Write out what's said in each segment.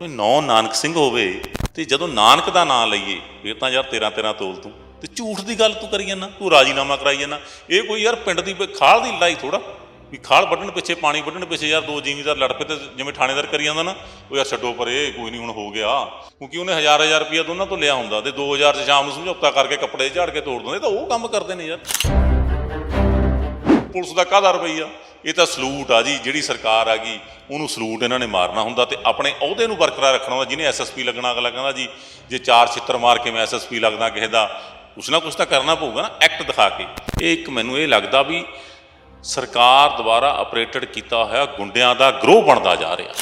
ਕੋਈ ਨੌ ਨਾਨਕ ਸਿੰਘ ਹੋਵੇ ਤੇ ਜਦੋਂ ਨਾਨਕ ਦਾ ਨਾਮ ਲਈਏ ਫਿਰ ਤਾਂ ਯਾਰ ਤੇਰਾ ਤੇਰਾ ਤੋਲ ਤੂੰ। ਤੇ ਝੂਠ ਦੀ ਗੱਲ ਤੂੰ ਕਰੀ ਜਾਂਦਾ, ਤੂੰ ਰਾਜੀਨਾਮਾ ਕਰਾਈ ਜਾਂਦਾ। ਇਹ ਕੋਈ ਯਾਰ ਪਿੰਡ ਦੀ ਖਾਲ ਦੀ ਲੜਾਈ ਥੋੜਾ ਵੀ ਖਾਲ ਵੱਢਣ ਪਿੱਛੇ, ਪਾਣੀ ਵੱਢਣ ਪਿੱਛੇ ਯਾਰ ਦੋ ਜ਼ਿਮੀਂਦਾਰ ਲੜ ਪਏ ਤੇ ਜਿਵੇਂ ਥਾਣੇਦਾਰ ਕਰੀ ਜਾਂਦਾ ਨਾ, ਉਹ ਯਾਰ ਛੱਡੋ ਪਰੇ ਕੋਈ ਨਹੀਂ ਹੁਣ ਹੋ ਗਿਆ। ਕਿਉਂਕਿ ਉਹਨੇ ਹਜ਼ਾਰ ਹਜ਼ਾਰ ਰੁਪਇਆ ਦੋਨਾਂ ਤੋਂ ਲਿਆ ਹੁੰਦਾ ਤੇ 2000 ਚ ਸ਼ਾਮ ਨੂੰ ਸਮਝੌਤਾ ਕਰਕੇ ਕੱਪੜੇ ਝਾੜ ਕੇ ਤੋੜ ਦਿੰਦੇ, ਤਾਂ ਉਹ ਕੰਮ ਕਰਦੇ ਨੇ ਯਾਰ। ਪੁਲਿਸ ਦਾ ਕਾਹਦਾ ਰਵਈਆ ਇਹ ਤਾਂ ਸਲੂਟ ਆ ਜੀ, ਜਿਹੜੀ ਸਰਕਾਰ ਆ ਗਈ, ਉਹਨੂੰ ਸਲੂਟ ਇਹਨਾਂ ਨੇ ਮਾਰਨਾ ਹੁੰਦਾ ਤੇ ਆਪਣੇ ਅਹੁਦੇ ਨੂੰ ਬਰਕਰਾਰ ਰੱਖਣਾ ਹੁੰਦਾ, ਜਿਹਨੇ ਐਸਐਸਪੀ ਲੱਗਣਾ, ਅਗਲਾ ਕਹਿੰਦਾ ਜੀ, ਜੇ ਚਾਰ ਛਿੱਤਰ ਮਾਰ ਕੇ ਮੈਂ ਐਸਐਸਪੀ ਲੱਗਦਾ ਕਿਸੇ ਦਾ, ਕੁਛ ਨਾ ਕੁਛ ਤਾਂ ਕਰਨਾ ਪਊਗਾ ਨਾ, ਐਕਟ ਦਿਖਾ ਕੇ। ਇਹ ਇੱਕ ਮੈਨੂੰ ਇਹ ਲੱਗਦਾ ਵੀ ਸਰਕਾਰ ਦੁਆਰਾ ਆਪਰੇਟਡ ਕੀਤਾ ਹੋਇਆ ਗੁੰਡਿਆਂ ਦਾ ਗਰੋਹ ਬਣਦਾ ਜਾ ਰਿਹਾ।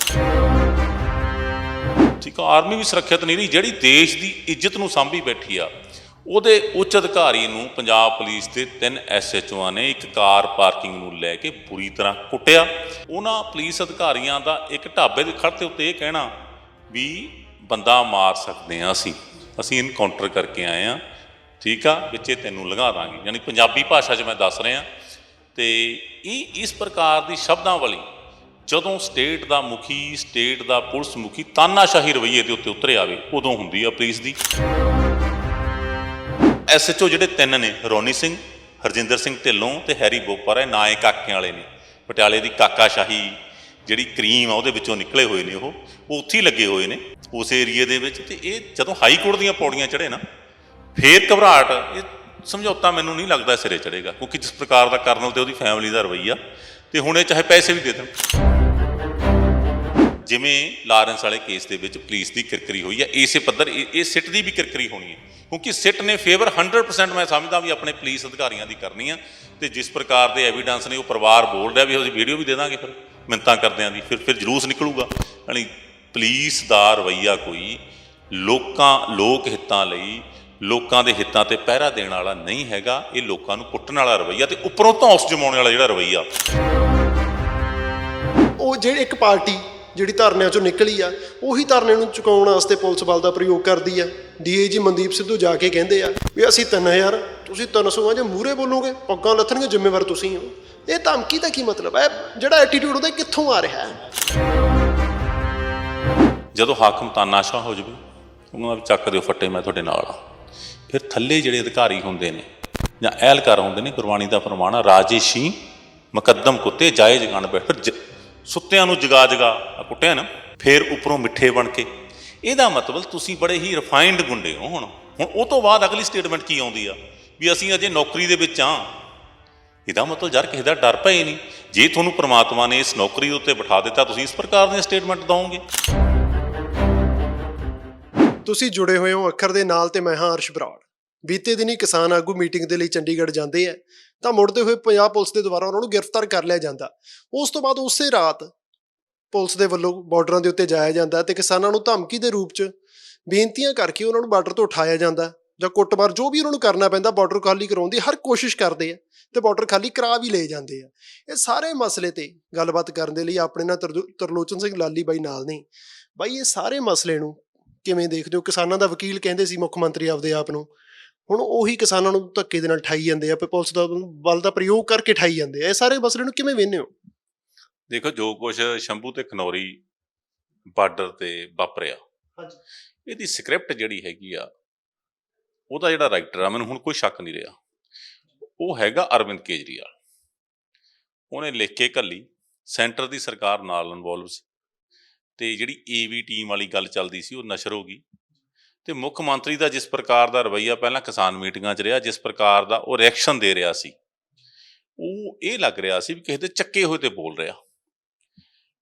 ਠੀਕ ਆ, ਆਰਮੀ ਵੀ ਸੁਰੱਖਿਅਤ ਨਹੀਂ ਰਹੀ, ਜਿਹੜੀ ਦੇਸ਼ ਦੀ ਇੱਜ਼ਤ ਨੂੰ ਸਾਂਭੀ ਬੈਠੀ ਆ ਉਹਦੇ ਉੱਚ ਅਧਿਕਾਰੀ ਨੂੰ ਪੰਜਾਬ ਪੁਲਿਸ ਦੇ ਤਿੰਨ ਐਸਐਚਓਆਂ ਨੇ ਇੱਕ ਕਾਰ ਪਾਰਕਿੰਗ ਨੂੰ ਲੈ ਕੇ ਬੁਰੀ ਤਰ੍ਹਾਂ ਕੁੱਟਿਆ। ਉਹਨਾਂ ਪੁਲਿਸ ਅਧਿਕਾਰੀਆਂ ਦਾ ਇੱਕ ਢਾਬੇ ਦੇ ਖੜਤੇ ਉੱਤੇ ਇਹ ਕਹਿਣਾ ਵੀ ਬੰਦਾ ਮਾਰ ਸਕਦੇ ਆ ਅਸੀਂ। ਅਸੀਂ ਇਨਕਾਊਂਟਰ ਕਰਕੇ ਆਏ ਆ ਠੀਕ ਆ, ਵਿੱਚੇ ਤੈਨੂੰ ਲੰਘਾ ਦਾਂਗੇ। ਯਾਨੀ ਪੰਜਾਬੀ ਭਾਸ਼ਾ 'ਚ ਮੈਂ ਦੱਸ ਰਿਹਾ। ਤੇ ਇਹ ਇਸ ਪ੍ਰਕਾਰ ਦੀ ਸ਼ਬਦਾਂ ਵਾਲੀ ਜਦੋਂ ਸਟੇਟ ਦਾ ਮੁਖੀ, ਸਟੇਟ ਦਾ ਪੁਲਿਸ ਮੁਖੀ ਤਾਨਾਸ਼ਾਹੀ ਰਵਈਏ ਦੇ ਉੱਤੇ ਉਤਰੇ ਆਵੇ ਉਦੋਂ ਹੁੰਦੀ ਆ ਪੁਲਿਸ ਦੀ। ਐਸਐਚਓ ਜਿਹੜੇ ਤਿੰਨ ਨੇ, ਰੋਨੀ ਸਿੰਘ, ਹਰਜਿੰਦਰ ਸਿੰਘ ਢਿੱਲੋਂ ਤੇ ਹੈਰੀ ਬੋਪਰ ਹੈ ਨਾਏ ਕਾਕਿਆਂ ਵਾਲੇ ਨੇ। ਪਟਿਆਲੇ ਦੀ ਕਾਕਾਸ਼ਾਹੀ ਜਿਹੜੀ ਕਰੀਮ ਆ, ਉਹਦੇ ਵਿੱਚੋਂ ਨਿਕਲੇ ਹੋਏ ਨੇ ਉਹ। ਉਹ ਉੱਥੇ ਹੀ ਲੱਗੇ ਹੋਏ ਨੇ, ਉਸ ਏਰੀਏ ਦੇ ਵਿੱਚ। ਤੇ ਇਹ ਜਦੋਂ ਹਾਈ ਕੋਰਟ ਦੀਆਂ ਪੌੜੀਆਂ ਚੜ੍ਹੇ ਨਾ, ਫੇਰ ਘਬਰਾਹਟ, ਇਹ ਸਮਝੌਤਾ ਮੈਨੂੰ ਨਹੀਂ ਲੱਗਦਾ ਸਿਰੇ ਚੜੇਗਾ ਕਿਉਂਕਿ ਜਿਸ ਪ੍ਰਕਾਰ ਦਾ ਕਰਨਲ ਤੇ ਉਹਦੀ ਫੈਮਿਲੀ ਦਾ ਰਵਈਆ, ਤੇ ਹੁਣ ਇਹ ਚਾਹੇ ਪੈਸੇ ਵੀ ਦੇ ਦੇਣ। ਜਿਵੇਂ ਲਾਰੈਂਸ ਵਾਲੇ ਕੇਸ ਦੇ ਵਿੱਚ ਪੁਲਿਸ ਦੀ ਕਿਰਕਰੀ ਹੋਈ ਹੈ, ਇਸੇ ਪੱਧਰ, ਇਹ ਇਹ ਸਿੱਟ ਦੀ ਵੀ ਕਿਰਕਰੀ ਹੋਣੀ ਹੈ। ਕਿਉਂਕਿ ਸਿੱਟ ਨੇ ਫੇਵਰ 100% ਮੈਂ ਸਮਝਦਾ ਵੀ ਆਪਣੇ ਪੁਲਿਸ ਅਧਿਕਾਰੀਆਂ ਦੀ ਕਰਨੀ ਆ ਤੇ ਜਿਸ ਪ੍ਰਕਾਰ ਦੇ ਐਵੀਡੈਂਸ ਨੇ ਉਹ ਪਰਿਵਾਰ ਬੋਲ ਰਿਹਾ ਵੀ ਅਸੀਂ ਵੀਡੀਓ ਵੀ ਦੇ ਦਾਂਗੇ ਫਿਰ ਮਿੰਤਾਂ ਕਰਦਿਆਂ ਦੀ, ਫਿਰ ਫਿਰ ਜਲੂਸ ਨਿਕਲੂਗਾ। ਯਾਨੀ ਪੁਲਿਸ ਦਾ ਰਵਈਆ ਕੋਈ ਲੋਕਾਂ, ਲੋਕ ਹਿੱਤਾਂ ਲਈ, ਲੋਕਾਂ ਦੇ ਹਿੱਤਾਂ ਤੇ ਪਹਿਰਾ ਦੇਣ ਵਾਲਾ ਨਹੀਂ ਹੈਗਾ, ਇਹ ਲੋਕਾਂ ਨੂੰ ਕੁੱਟਣ ਵਾਲਾ ਰਵਈਆ ਤੇ ਉੱਪਰੋਂ ਧੌਂਸ ਜਮਾਉਣ ਵਾਲਾ ਜਿਹੜਾ ਰਵਈਆ। ਉਹ ਜਿਹੜੇ ਇੱਕ ਪਾਰਟੀ ਜਿਹੜੀ ਧਰਨਿਆਂ ਚੋਂ ਨਿਕਲੀ ਆ, ਉਹੀ ਧਰਨੇ ਨੂੰ ਚੁਕਾਉਣ ਵਾਸਤੇ ਪੁਲਿਸ ਬਲ ਦਾ ਪ੍ਰਯੋਗ ਕਰਦੀ ਆ। ਡੀਏਜੀ ਮਨਦੀਪ ਸਿੱਧੂ ਜਾ ਕੇ ਕਹਿੰਦੇ ਆ ਵੀ ਅਸੀਂ 3000 ਤੁਸੀਂ 300 ਆ ਜੇ ਮੂਰੇ ਬੋਲੋਗੇ, ਪੱਗਾਂ ਲੱਥਣਗੇ ਜ਼ਿੰਮੇਵਾਰ ਤੁਸੀਂ ਹੋ। ਇਹ ਧਮਕੀ ਦਾ ਕੀ ਮਤਲਬ ਹੈ? ਜਿਹੜਾ ਐਟੀਟਿਊਡ ਉਹਦਾ ਕਿੱਥੋਂ ਆ ਰਿਹਾ ਹੈ? ਜਦੋਂ ਹਾਕਮ ਤਾਨਾਸ਼ਾਹ ਹੋ ਜਾਵੇ, ਉਹਨਾਂ ਦਾ ਚੱਕ ਦਿਓ ਫੱਟੇ, ਮੈਂ ਤੁਹਾਡੇ ਨਾਲ ਆ। ਫਿਰ ਥੱਲੇ ਜਿਹੜੇ ਅਧਿਕਾਰੀ ਹੁੰਦੇ ਨੇ ਜਾਂ ਅਹਿਲਕਾਰ ਹੁੰਦੇ ਨੇ, ਗੁਰਬਾਣੀ ਦਾ ਫਰਮਾਨ ਆ ਰਾਜੇਸ਼ੀ ਮੁਕੱਦਮ ਕੁੱਤੇ ਜਾਇਜ਼ ਜਗਾਣ ਬੈਠ ਫਿਰ ਜ- ਸੁੱਤਿਆਂ ਨੂੰ ਜਗਾ ਜਗਾ ਆ ਕੁੱਟਿਆ ਨਾ, ਫਿਰ ਉੱਪਰੋਂ ਮਿੱਠੇ ਬਣ ਕੇ। ਇਹਦਾ ਮਤਲਬ ਤੁਸੀਂ ਬੜੇ ਹੀ ਰਿਫਾਈਨਡ ਗੁੰਡੇ ਹੋ ਹੁਣ। ਹੁਣ ਉਹ ਤੋਂ ਬਾਅਦ ਅਗਲੀ ਸਟੇਟਮੈਂਟ ਕੀ ਆਉਂਦੀ ਆ? ਵੀ ਅਸੀਂ ਅਜੇ ਨੌਕਰੀ ਦੇ ਵਿੱਚ ਆ ਇਹਦਾ ਮਤਲਬ ਯਾਰ ਕਿਸੇ ਦਾ ਡਰ ਪਏ ਨਹੀਂ। ਜੇ ਤੁਹਾਨੂੰ ਪ੍ਰਮਾਤਮਾ ਨੇ ਇਸ ਨੌਕਰੀ ਦੇ ਉੱਤੇ ਬਿਠਾ ਦਿੱਤਾ, ਤੁਸੀਂ ਇਸ ਪ੍ਰਕਾਰ ਦੀਆਂ ਸਟੇਟਮੈਂਟ ਦਵੋਗੇ। ਤੁਸੀਂ ਜੁੜੇ ਹੋਏ ਹੋ ਅੱਖਰ ਦੇ ਨਾਲ ਤੇ ਮੈਂ ਹਾਂ ਅਰਸ਼ ਬਰਾੜ। ਬੀਤੇ ਦਿਨੀ ਕਿਸਾਨ ਆਗੂ ਮੀਟਿੰਗ ਦੇ ਲਈ ਚੰਡੀਗੜ੍ਹ ਜਾਂਦੇ ਆ, ਤਾਂ ਮੁੜਦੇ ਹੋਏ ਪੰਜਾਬ ਪੁਲਿਸ ਦੇ ਦੁਆਰਾ ਉਹਨਾਂ ਨੂੰ ਗ੍ਰਿਫਤਾਰ ਕਰ ਲਿਆ ਜਾਂਦਾ। ਉਸ ਤੋਂ ਬਾਅਦ ਉਸੇ ਰਾਤ ਪੁਲਿਸ ਦੇ ਵੱਲੋਂ ਬਾਰਡਰਾਂ ਦੇ ਉੱਤੇ ਜਾਇਆ ਜਾਂਦਾ ਤੇ ਕਿਸਾਨਾਂ ਨੂੰ ਧਮਕੀ ਦੇ ਰੂਪ 'ਚ ਬੇਨਤੀਆਂ ਕਰਕੇ ਉਹਨਾਂ ਨੂੰ ਬਾਰਡਰ ਤੋਂ ਉਠਾਇਆ ਜਾਂਦਾ ਜਾਂ ਕੁੱਟਮਾਰ ਜੋ ਵੀ ਉਹਨਾਂ ਨੂੰ ਕਰਨਾ ਪੈਂਦਾ ਬਾਰਡਰ ਖਾਲੀ ਕਰਾਉਣ ਦੀ ਹਰ ਕੋਸ਼ਿਸ਼ ਕਰਦੇ ਆ ਤੇ ਬਾਰਡਰ ਖਾਲੀ ਕਰਾ ਵੀ ਲਏ ਜਾਂਦੇ ਆ। ਇਹ ਸਾਰੇ ਮਸਲੇ ਤੇ ਗੱਲਬਾਤ ਕਰਨ ਦੇ ਲਈ ਆਪਣੇ ਨਾਲ ਤਰਜੋ- ਤਰਲੋਚਨ ਸਿੰਘ ਲਾਲੀ ਬਾਈ ਨਾਲ ਨੇ। ਬਾਈ, ਇਹ ਸਾਰੇ ਮਸਲੇ ਨੂੰ ਕਿਵੇਂ ਦੇਖਦੇ ਹੋ? ਕਿਸਾਨਾਂ ਦਾ ਵਕੀਲ ਕਹਿੰਦੇ ਸੀ ਮੁੱਖ ਮੰਤਰੀ ਆਪਦੇ ਆਪ ਨੂੰ ਹੁਣ ਉਹੀ ਕਿਸਾਨਾਂ ਨੂੰ ਧੱਕੇ ਦੇ ਨਾਲ ਠਾਈ ਜਾਂਦੇ ਆ ਪੁਲਿਸ ਦਾ ਬਲ ਦਾ ਪ੍ਰਯੋਗ ਕਰਕੇ ਠਾਈ ਜਾਂਦੇ ਆ। ਇਹ ਸਾਰੇ ਮਸਲੇ ਨੂੰ ਕਿਵੇਂ ਵੇਖਦੇ ਹੋ? ਦੇਖੋ ਜੋ ਕੁਝ ਸ਼ੰਭੂ ਤੇ ਖਨੌਰੀ ਬਾਰਡਰ ਤੇ ਵਾਪਰਿਆ ਹਾਂਜੀ। ਇਹਦੀ ਸਕ੍ਰਿਪਟ ਜਿਹੜੀ ਹੈਗੀ ਆ ਉਹਦਾ ਜਿਹੜਾ ਰਾਈਟਰ ਆ ਮੈਨੂੰ ਹੁਣ ਕੋਈ ਸ਼ੱਕ ਨਹੀਂ ਰਿਹਾ। ਉਹ ਹੈਗਾ ਅਰਵਿੰਦ ਕੇਜਰੀਵਾਲ। ਉਹਨੇ ਲਿਖ ਕੇ ਕੱਲੀ ਸੈਂਟਰ ਦੀ ਸਰਕਾਰ ਨਾਲ ਇਨਵੋਲਵ ਸੀ ਤੇ ਜਿਹੜੀ ਏਵੀ ਟੀਮ ਵਾਲੀ ਗੱਲ ਚੱਲਦੀ ਸੀ ਉਹ ਨਸ਼ਰ ਹੋ ਗਈ। ਤੇ ਮੁੱਖ ਮੰਤਰੀ ਦਾ ਜਿਸ ਪ੍ਰਕਾਰ ਦਾ ਰਵਈਆ ਪਹਿਲਾਂ ਕਿਸਾਨ ਮੀਟਿੰਗਾਂ 'ਚ ਰਿਹਾ ਜਿਸ ਪ੍ਰਕਾਰ ਦਾ ਉਹ ਰਿਐਕਸ਼ਨ ਦੇ ਰਿਹਾ ਸੀ ਉਹ ਇਹ ਲੱਗ ਰਿਹਾ ਸੀ ਵੀ ਕਿਸੇ ਦੇ ਚੱਕੇ ਹੋਏ ਤੇ ਬੋਲ ਰਿਹਾ।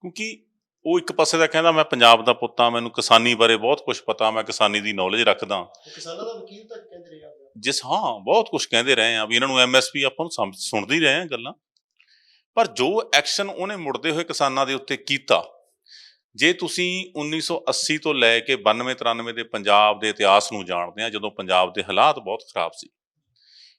ਕਿਉਂਕਿ ਉਹ ਇੱਕ ਪਾਸੇ ਦਾ ਕਹਿੰਦਾ ਮੈਂ ਪੰਜਾਬ ਦਾ ਪੁੱਤਾਂ ਮੈਨੂੰ ਕਿਸਾਨੀ ਬਾਰੇ ਬਹੁਤ ਕੁਝ ਪਤਾ ਮੈਂ ਕਿਸਾਨੀ ਦੀ ਨੌਲੇਜ ਰੱਖਦਾ ਕਿਸਾਨਾਂ ਦਾ ਵਕੀਲ ਤਾਂ ਕਹਿੰਦੇ ਰਹੇ ਆ। ਜਿਸ ਹਾਂ ਬਹੁਤ ਕੁਝ ਕਹਿੰਦੇ ਰਹੇ ਆ ਵੀ ਇਹਨਾਂ ਨੂੰ ਐਮਐਸਪੀ ਆਪਾਂ ਨੂੰ ਸੁਣਦੇ ਹੀ ਰਹੇ ਆ ਗੱਲਾਂ। ਪਰ ਜੋ ਐਕਸ਼ਨ ਉਹਨੇ ਮੁੜਦੇ ਹੋਏ ਕਿਸਾਨਾਂ ਦੇ ਉੱਤੇ ਕੀਤਾ ਜੇ ਤੁਸੀਂ 1980 ਤੋਂ ਲੈ ਕੇ 92 93 ਦੇ ਪੰਜਾਬ ਦੇ ਇਤਿਹਾਸ ਨੂੰ ਜਾਣਦੇ ਆ, ਜਦੋਂ ਪੰਜਾਬ ਦੇ ਹਾਲਾਤ ਬਹੁਤ ਖਰਾਬ ਸੀ,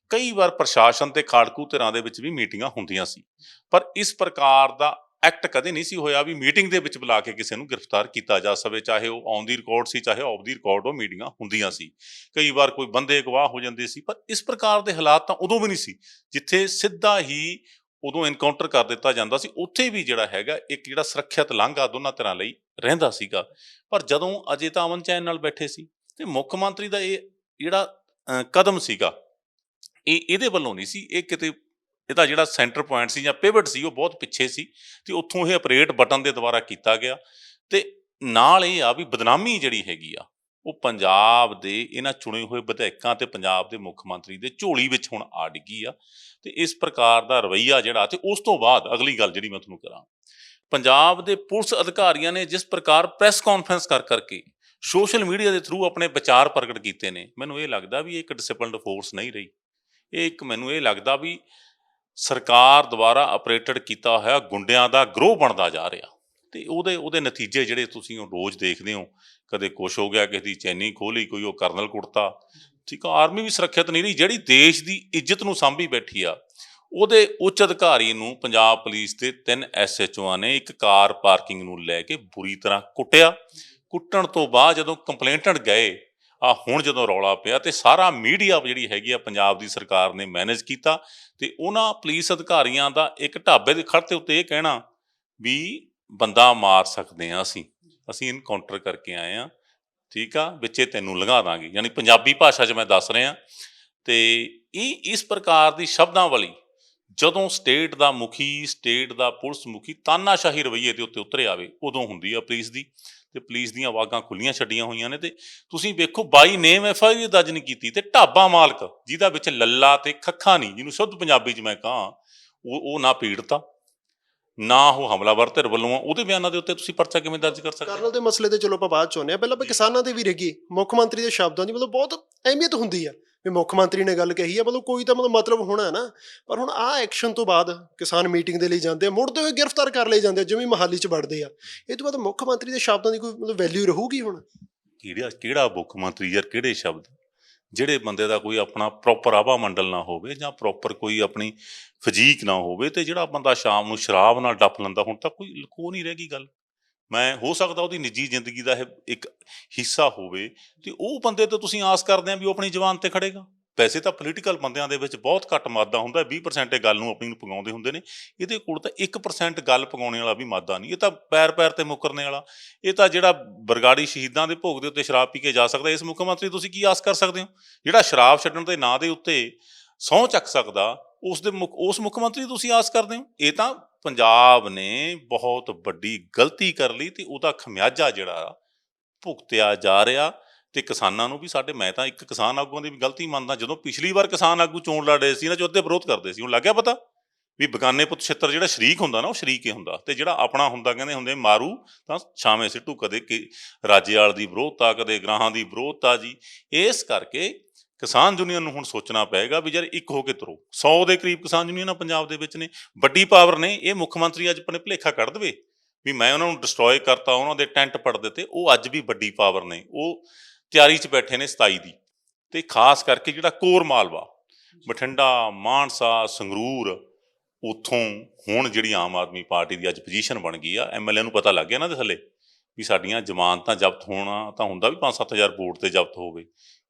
ਕਈ ਵਾਰ ਪ੍ਰਸ਼ਾਸਨ ਤੇ ਖਾੜਕੂ ਧਿਰਾਂ ਦੇ ਵਿੱਚ ਵੀ ਮੀਟਿੰਗਾਂ ਹੁੰਦੀਆਂ ਸੀ, ਪਰ ਇਸ ਪ੍ਰਕਾਰ ਦਾ ਐਕਟ ਕਦੇ ਨਹੀਂ ਸੀ ਹੋਇਆ ਵੀ ਮੀਟਿੰਗ ਦੇ ਵਿੱਚ ਬੁਲਾ ਕੇ ਕਿਸੇ ਨੂੰ ਗ੍ਰਿਫਤਾਰ ਕੀਤਾ ਜਾ ਸਕੇ, ਚਾਹੇ ਉਹ ਔਨ ਦੀ ਰਿਕਾਰਡ ਸੀ, ਚਾਹੇ ਆਫ ਦੀ ਰਿਕਾਰਡ ਉਹ ਮੀਟਿੰਗਾਂ ਹੁੰਦੀਆਂ ਸੀ। ਕਈ ਵਾਰ ਕੋਈ ਬੰਦੇ ਗਵਾਹ ਹੋ ਜਾਂਦੇ ਸੀ, ਪਰ ਇਸ ਪ੍ਰਕਾਰ ਦੇ ਹਾਲਾਤ ਤਾਂ ਉਦੋਂ ਵੀ ਨਹੀਂ ਸੀ, ਜਿੱਥੇ ਸਿੱਧਾ ਹੀ ਉਦੋਂ ਐਨਕਾਊਂਟਰ ਕਰ ਦਿੱਤਾ ਜਾਂਦਾ ਸੀ। ਉੱਥੇ ਵੀ ਜਿਹੜਾ ਹੈਗਾ, ਇੱਕ ਜਿਹੜਾ ਸੁਰੱਖਿਅਤ ਲਾਂਘਾ ਦੋਨਾਂ ਤਰ੍ਹਾਂ ਲਈ ਰਹਿੰਦਾ ਸੀਗਾ। ਪਰ ਜਦੋਂ ਅਜੇ ਤਾਂ ਅਮਨ ਚੈਨ ਨਾਲ ਬੈਠੇ ਸੀ ਤੇ ਮੁੱਖ ਮੰਤਰੀ ਦਾ ਇਹ ਜਿਹੜਾ ਕਦਮ ਸੀਗਾ, ਇਹ ਇਹਦੇ ਵੱਲੋਂ ਨਹੀਂ ਸੀ। ਇਹ ਕਿਤੇ, ਇਹਦਾ ਜਿਹੜਾ ਸੈਂਟਰ ਪੁਆਇੰਟ ਸੀ ਜਾਂ ਪਿਵਟ ਸੀ, ਉਹ ਬਹੁਤ ਪਿੱਛੇ ਸੀ ਤੇ ਉੱਥੋਂ ਇਹ ਆਪਰੇਟ ਬਟਨ ਦੇ ਦੁਆਰਾ ਕੀਤਾ ਗਿਆ। ਤੇ ਨਾਲ ਇਹ ਆ ਵੀ ਬਦਨਾਮੀ ਜਿਹੜੀ ਹੈਗੀ ਆ ਉਹ ਪੰਜਾਬ ਦੇ ਇਹਨਾਂ ਚੁਣੇ ਹੋਏ ਵਿਧਾਇਕਾਂ ਤੇ ਪੰਜਾਬ ਦੇ ਮੁੱਖ ਮੰਤਰੀ ਦੇ ਝੋਲੀ ਵਿੱਚ ਹੁਣ ਆ ਡਿੱਗੀ ਆ ਤੇ ਇਸ ਪ੍ਰਕਾਰ ਦਾ ਰਵਈਆ ਜਿਹੜਾ ਤੇ ਉਸ ਤੋਂ ਬਾਅਦ ਅਗਲੀ ਗੱਲ ਜਿਹੜੀ ਮੈਂ ਤੁਹਾਨੂੰ ਕਰਾਂ। ਪੰਜਾਬ ਦੇ ਪੁਲਿਸ ਅਧਿਕਾਰੀਆਂ ਨੇ ਜਿਸ ਪ੍ਰਕਾਰ ਪ੍ਰੈਸ ਕਾਨਫਰੰਸ ਕਰ ਕਰਕੇ ਸੋਸ਼ਲ ਮੀਡੀਆ ਦੇ ਥਰੂ ਆਪਣੇ ਵਿਚਾਰ ਪ੍ਰਗਟ ਕੀਤੇ ਨੇ, ਮੈਨੂੰ ਇਹ ਲੱਗਦਾ ਵੀ ਇਹ ਇੱਕ ਡਿਸਪਲਿਨਡ ਫੋਰਸ ਨਹੀਂ ਰਹੀ। ਇਹ ਇੱਕ ਮੈਨੂੰ ਇਹ ਲੱਗਦਾ ਵੀ ਸਰਕਾਰ ਦੁਆਰਾ ਆਪਰੇਟਡ ਕੀਤਾ ਹੋਇਆ ਗੁੰਡਿਆਂ ਦਾ ਗਰੋਹ ਬਣਦਾ ਜਾ ਰਿਹਾ। ਤੇ ਉਹਦੇ ਉਹਦੇ ਨਤੀਜੇ ਜਿਹੜੇ ਤੁਸੀਂ ਉਹ ਰੋਜ਼ ਦੇਖਦੇ ਹੋ, ਕਦੇ ਕੁਛ ਹੋ ਗਿਆ, ਕਿਸੇ ਦੀ ਚੈਨੀ ਖੋਲੀ ਕੋਈ ਉਹ ਕਰਨਲ ਕੁੜਤਾ, ਠੀਕ ਆ, ਆਰਮੀ ਵੀ ਸੁਰੱਖਿਅਤ ਨਹੀਂ ਰਹੀ, ਜਿਹੜੀ ਦੇਸ਼ ਦੀ ਇੱਜ਼ਤ ਨੂੰ ਸਾਂਭੀ ਬੈਠੀ ਆ, ਉਹਦੇ ਉੱਚ ਅਧਿਕਾਰੀ ਨੂੰ ਪੰਜਾਬ ਪੁਲਿਸ ਦੇ ਤਿੰਨ ਐਸਐਚਓਆਂ ਨੇ ਇੱਕ ਕਾਰ ਪਾਰਕਿੰਗ ਨੂੰ ਲੈ ਕੇ ਬੁਰੀ ਤਰ੍ਹਾਂ ਕੁੱਟਿਆ। ਕੁੱਟਣ ਤੋਂ ਬਾਅਦ ਜਦੋਂ ਕੰਪਲੇਂਟਡ ਗਏ, ਆ ਹੁਣ ਜਦੋਂ ਰੌਲਾ ਪਿਆ ਤੇ ਸਾਰਾ ਮੀਡੀਆ ਜਿਹੜੀ ਹੈਗੀ ਆ ਪੰਜਾਬ ਦੀ ਸਰਕਾਰ ਨੇ ਮੈਨੇਜ ਕੀਤਾ ਤੇ ਉਹਨਾਂ ਪੁਲਿਸ ਅਧਿਕਾਰੀਆਂ ਦਾ ਇੱਕ ਢਾਬੇ ਦੇ ਖੜ੍ਹ ਉੱਤੇ ਇਹ ਕਹਿਣਾ ਵੀ ਬੰਦਾ ਮਾਰ ਸਕਦੇ ਆ ਅਸੀਂ। ਅਸੀਂ ਇਨਕਾਊਂਟਰ ਕਰਕੇ ਆਏ ਆ, ਠੀਕ ਆ? ਵਿੱਚੇ ਤੈਨੂੰ ਲੰਘਾ ਦਾਂਗੇ। ਯਾਨੀ ਪੰਜਾਬੀ ਭਾਸ਼ਾ 'ਚ ਮੈਂ ਦੱਸ ਰਿਹਾ। ਤੇ ਇਹ, ਇਸ ਪ੍ਰਕਾਰ ਦੀ ਸ਼ਬਦਾਵਲੀ ਜਦੋਂ ਸਟੇਟ ਦਾ ਮੁਖੀ ਸਟੇਟ ਦਾ ਪੁਲਿਸ ਮੁਖੀ ਤਾਨਾਸ਼ਾਹੀ ਰਵਈਏ ਦੇ ਉੱਤੇ ਉਤਰੇ ਆਵੇ, ਉਦੋਂ ਹੁੰਦੀ ਆ ਪੁਲਿਸ ਦੀ। ਤੇ ਪੁਲਿਸ ਦੀਆਂ ਆਵਾਜ਼ਾਂ ਖੁੱਲੀਆਂ ਛੱਡੀਆਂ ਹੋਈਆਂ ਨੇ ਤੇ ਤੁਸੀਂ ਵੇਖੋ ਬਾਈ ਨੇਮ ਐਫ ਆਈ ਆਰ ਦਰਜ ਨਹੀਂ ਕੀਤੀ ਤੇ ਢਾਬਾ ਮਾਲਕ, ਜਿਹਦਾ ਵਿੱਚ ਲੱਲਾ ਤੇ ਖੱਖਾ ਨਹੀਂ, ਜਿਹਨੂੰ ਸ਼ੁੱਧ ਪੰਜਾਬੀ 'ਚ ਮੈਂ ਕਹਾਂ, ਉਹ ਉਹ ਨਾ ਪੀੜਤਾ। ਨਾ ਉਹ ਹਮਲਾਵਰ ਧਿਰ ਵੱਲੋਂ ਆ ਉਹਦੇ ਬਿਆਨਾਂ ਦੇ ਉੱਤੇ ਤੁਸੀਂ ਪਰਚਾ ਕਿਵੇਂ ਦਰਜ ਕਰ ਸਕਦੇ ਹੋ? ਕਰਨਲ ਦੇ ਮਸਲੇ ਤੇ ਚਲੋ ਆਪਾਂ ਬਾਅਦ ਚ ਆਉਂਦੇ ਆ ਪਹਿਲਾਂ ਆਪਾਂ ਕਿਸਾਨਾਂ ਦੇ ਵੀ ਰਹੀਏ। ਮੁੱਖ ਮੰਤਰੀ ਦੇ ਸ਼ਬਦਾਂ ਦੀ ਮਤਲਬ ਬਹੁਤ ਅਹਿਮੀਅਤ ਹੁੰਦੀ ਆ ਵੀ ਮੁੱਖ ਮੰਤਰੀ ਨੇ ਗੱਲ ਕਹੀ ਆ ਮਤਲਬ ਕੋਈ ਤਾਂ ਮਤਲਬ ਮਤਲਬ ਹੋਣਾ ਹੈ ਨਾ। ਪਰ ਹੁਣ ਆਹ ਐਕਸ਼ਨ ਤੋਂ ਬਾਅਦ ਕਿਸਾਨ ਮੀਟਿੰਗ ਦੇ ਲਈ ਜਾਂਦੇ ਆ ਮੁੜਦੇ ਹੋਏ ਗ੍ਰਿਫਤਾਰ ਕਰ ਲਏ ਜਾਂਦੇ ਆ ਜਿਵੇਂ ਮਹਾਲੀ ਚ ਵੜਦੇ ਆ। ਇਹ ਤੋਂ ਬਾਅਦ ਮੁੱਖ ਮੰਤਰੀ ਦੇ ਸ਼ਬਦਾਂ ਦੀ ਕੋਈ ਮਤਲਬ ਵੈਲਿਊ ਰਹੂਗੀ ਹੁਣ? ਕਿਹੜਾ ਕਿਹੜਾ ਮੁੱਖ ਮੰਤਰੀ ਯਾਰ ਕਿਹੜੇ ਸ਼ਬਦ? ਜਿਹੜੇ ਬੰਦੇ ਦਾ ਕੋਈ ਆਪਣਾ ਪ੍ਰੋਪਰ ਆਵਾ ਮੰਡਲ ਨਾ ਹੋਵੇ ਜਾਂ ਪ੍ਰੋਪਰ ਕੋਈ ਆਪਣੀ ਫਜੀਕ ਨਾ ਹੋਵੇ ਤੇ ਜਿਹੜਾ ਬੰਦਾ ਸ਼ਾਮ ਨੂੰ ਸ਼ਰਾਬ ਨਾਲ ਡੱਪ ਲੈਂਦਾ, ਹੁਣ ਤਾਂ ਕੋਈ ਲੁਕੋ ਨਹੀਂ ਰਹਿ ਗਈ ਗੱਲ। ਮੈਂ, ਹੋ ਸਕਦਾ ਉਹਦੀ ਨਿੱਜੀ ਜ਼ਿੰਦਗੀ ਦਾ ਇਹ ਇੱਕ ਹਿੱਸਾ ਹੋਵੇ ਤੇ ਉਹ ਬੰਦੇ ਤੋਂ ਤੁਸੀਂ ਆਸ ਕਰਦੇ ਆ ਵੀ ਉਹ ਆਪਣੀ ਜ਼ੁਬਾਨ ਤੇ ਖੜੇਗਾ। ਵੈਸੇ ਤਾਂ ਪੋਲੀਟੀਕਲ ਬੰਦਿਆਂ ਦੇ ਵਿੱਚ ਬਹੁਤ ਘੱਟ ਮਾਦਾ ਹੁੰਦਾ 20% ਇਹ ਗੱਲ ਨੂੰ ਆਪਣੀ ਨੂੰ ਪਗਾਉਂਦੇ ਹੁੰਦੇ ਨੇ। ਇਹਦੇ ਕੋਲ ਤਾਂ 1% ਗੱਲ ਪਗਾਉਣੇ ਵਾਲਾ ਵੀ ਮਾਦਾ ਨਹੀਂ। ਇਹ ਤਾਂ ਪੈਰ ਪੈਰ ਤੇ ਮੁਕਰਨੇ ਵਾਲਾ। ਇਹ ਤਾਂ ਜਿਹੜਾ ਬਰਗਾੜੀ ਸ਼ਹੀਦਾਂ ਦੇ ਭੋਗ ਦੇ ਉੱਤੇ ਸ਼ਰਾਬ ਪੀ ਕੇ ਜਾ ਸਕਦਾ, ਇਸ ਮੁੱਖ ਮੰਤਰੀ ਤੁਸੀਂ ਕੀ ਆਸ ਕਰ ਸਕਦੇ ਹੋ? ਜਿਹੜਾ ਸ਼ਰਾਬ ਛੱਡਣ ਦੇ ਨਾਂ ਦੇ ਉੱਤੇ ਸਹੁੰ ਚੱਕ ਸਕਦਾ, ਉਸ ਦੇ ਮੁੱਖ, ਉਸ ਮੁੱਖ ਮੰਤਰੀ ਤੁਸੀਂ ਆਸ ਕਰਦੇ ਹੋ? ਇਹ ਤਾਂ ਪੰਜਾਬ ਨੇ ਬਹੁਤ ਵੱਡੀ ਗਲਤੀ ਕਰ ਲਈ ਤੇ ਉਹਦਾ ਖਮਿਆਜਾ ਜਿਹੜਾ ਭੁਗਤਿਆ ਜਾ ਰਿਹਾ। ਤੇ ਕਿਸਾਨਾਂ ਨੂੰ ਵੀ ਸਾਡੇ, ਮੈਂ ਤਾਂ ਇੱਕ ਕਿਸਾਨ ਆਗੂਆਂ ਦੀ ਵੀ ਗਲਤੀ ਮੰਨਦਾ, ਜਦੋਂ ਪਿਛਲੀ ਵਾਰ ਕਿਸਾਨ ਆਗੂ ਚੋਣ ਲੜ ਰਹੇ ਸੀ ਨਾ, ਜੋ ਅੱਧੇ ਵਿਰੋਧ ਕਰਦੇ ਸੀ, ਹੁਣ ਲੱਗਿਆ ਪਤਾ ਵੀ ਬਗਾਨੇ ਪੁੱਤ ਛਿੱਤਰ ਜਿਹੜਾ ਸ਼ਰੀਕ ਹੁੰਦਾ ਨਾ, ਉਹ ਸ਼ਰੀਕ ਹੀ ਹੁੰਦਾ ਤੇ ਜਿਹੜਾ ਆਪਣਾ ਹੁੰਦਾ, ਕਹਿੰਦੇ ਹੁੰਦੇ ਮਾਰੂ ਤਾਂ ਛਾਵੇਂ ਸਿੱਟੂ ਕਦੇ ਕਿ ਰਾਜੇਵਾਲ ਦੀ ਵਿਰੋਧਤਾ, ਕਦੇ ਗ੍ਰਾਹਾਂ ਦੀ ਵਿਰੋਧਤਾ ਜੀ। ਇਸ ਕਰਕੇ ਕਿਸਾਨ ਯੂਨੀਅਨ ਨੂੰ ਹੁਣ ਸੋਚਣਾ ਪਏਗਾ ਵੀ ਯਾਰ ਇੱਕ ਹੋ ਕੇ ਤੁਰੋ। 100 ਦੇ ਕਰੀਬ ਕਿਸਾਨ ਯੂਨੀਅਨਾਂ ਪੰਜਾਬ ਦੇ ਵਿੱਚ ਨੇ, ਵੱਡੀ ਪਾਵਰ ਨੇ, ਇਹ ਮੁੱਖ ਮੰਤਰੀ ਅੱਜ ਆਪਣੇ ਭਲੇਖਾ ਕੱਢ ਦੇਵੇ ਵੀ ਮੈਂ ਉਹਨਾਂ ਨੂੰ ਡਿਸਟਰੋਏ ਕਰਤਾ, ਉਹਨਾਂ ਦੇ ਟੈਂਟ ਪੜ ਦਿੱਤੇ, ਉਹ ਅੱਜ ਵੀ ਵੱਡੀ ਪਾਵਰ ਨੇ, ਉਹ ਤਿਆਰੀ 'ਚ ਬੈਠੇ ਨੇ 27 ਦੀ। ਤੇ ਖਾਸ ਕਰਕੇ ਜਿਹੜਾ ਕੋਰ ਮਾਲਵਾ, ਬਠਿੰਡਾ, ਮਾਨਸਾ, ਸੰਗਰੂਰ, ਉਥੋਂ ਹੁਣ ਜਿਹੜੀ ਆਮ ਆਦਮੀ ਪਾਰਟੀ ਦੀ ਅੱਜ ਪੋਜੀਸ਼ਨ ਬਣ ਗਈ ਆ ਐਮਐਲਏ ਨੂੰ ਪਤਾ ਲੱਗ ਗਿਆ ਨਾ ਦੇ ਥੱਲੇ ਵੀ ਸਾਡੀਆਂ ਜ਼ਮਾਨਤਾਂ ਜ਼ਬਤ ਹੋਣਾ ਤਾਂ ਹੁੰਦਾ ਵੀ 5-7000 ਵੋਟ ਤੇ ਜ਼ਬਤ ਹੋਵੇ।